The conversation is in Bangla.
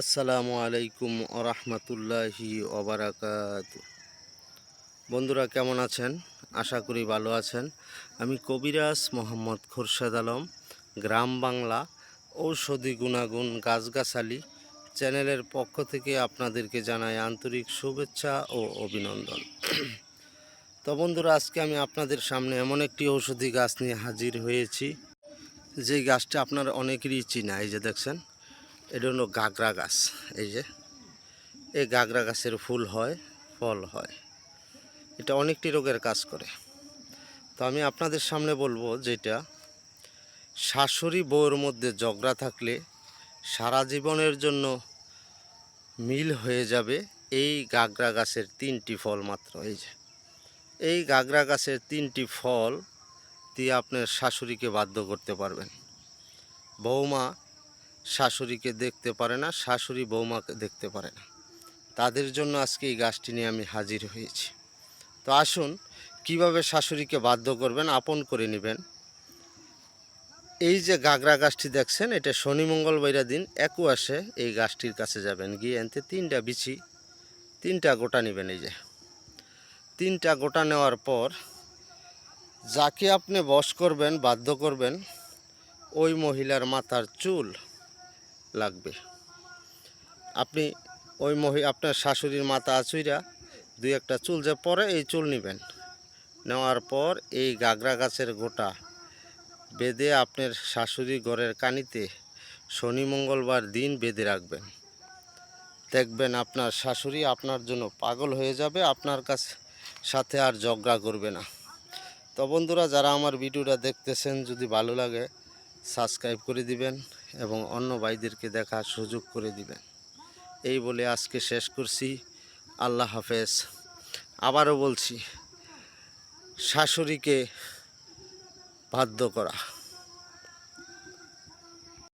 আসসালামু আলাইকুম ওরহমতুল্লাহি ওবরাকাত বন্ধুরা, কেমন আছেন? আশা করি ভালো আছেন। আমি কবিরাজ মোহাম্মদ খুরশেদ আলম, গ্রাম বাংলা, ঔষধি গুণাগুণ গাছগাছালি চ্যানেলের পক্ষ থেকে আপনাদেরকে জানাই আন্তরিক শুভেচ্ছা ও অভিনন্দন। তো বন্ধুরা, আজকে আমি আপনাদের সামনে এমন একটি ঔষধি গাছ নিয়ে হাজির হয়েছি। যেই গাছটা আপনার অনেকেরই চিনা, এই যে দেখছেন এটা হলো গাগরা গাছ, এই যে। এই গাগরা গাছের ফুল হয়, ফল হয়। এটা অনেকটি রোগের কাজ করে। তো আমি আপনাদের সামনে বলব যেটা, শাশুড়ি বউয়ের মধ্যে ঝগড়া থাকলে সারা জীবনের জন্য মিল হয়ে যাবে এই গাগরা গাছের তিনটি ফল মাত্র, এই যে। এই গাগরা গাছের তিনটি ফল দিয়ে আপনার শাশুড়িকে বাধ্য করতে পারবেন। বৌমা শাশুড়িকে দেখতে পারে না, শাশুড়ি বৌমাকে দেখতে পারে না। তাদের জন্য আজকে এই গাছটি নিয়ে আমি হাজির হয়েছি। তো আসুন, কীভাবে শাশুড়িকে বাধ্য করবেন, আপন করে নেবেন? এই যে গাগরা গাছটি দেখছেন, এটা শনি, মঙ্গল বাইরা দিন একু আসে এই গাছটির কাছে যাবেন। গিয়ে এনতে তিনটা বিছি তিনটা গোটা নেবেন এই যে। তিনটা গোটা নেওয়ার পর যাকে আপনি বশ করবেন, বাধ্য করবেন, ওই মহিলার মাথার চুল লাগবে। আপনি ওই মহি, আপনার শাশুড়ির মাথা আচুইরা দুই একটা চুল যে পরে এই চুল নেবেন। নেওয়ার পর এই গাগরা গাছের গোটা বেঁধে আপনার শাশুড়ি ঘরের কানিতে শনি মঙ্গলবার দিন বেঁধে রাখবেন। দেখবেন আপনার শাশুড়ি আপনার জন্য পাগল হয়ে যাবে, আপনার কাছে, সাথে আর ঝগড়া করবে না। তো বন্ধুরা, যারা আমার ভিডিওটা দেখতেছেন, যদি ভালো লাগে, সাবস্ক্রাইব করে দিবেন। এবং অন্য ভাইদেরকে দেখার সুযোগ করে দিবেন। এই বলে আজকে শেষ করছি। আল্লাহ হাফেজ। আবারও বলছি, শাশুড়িকে বাধ্য করা।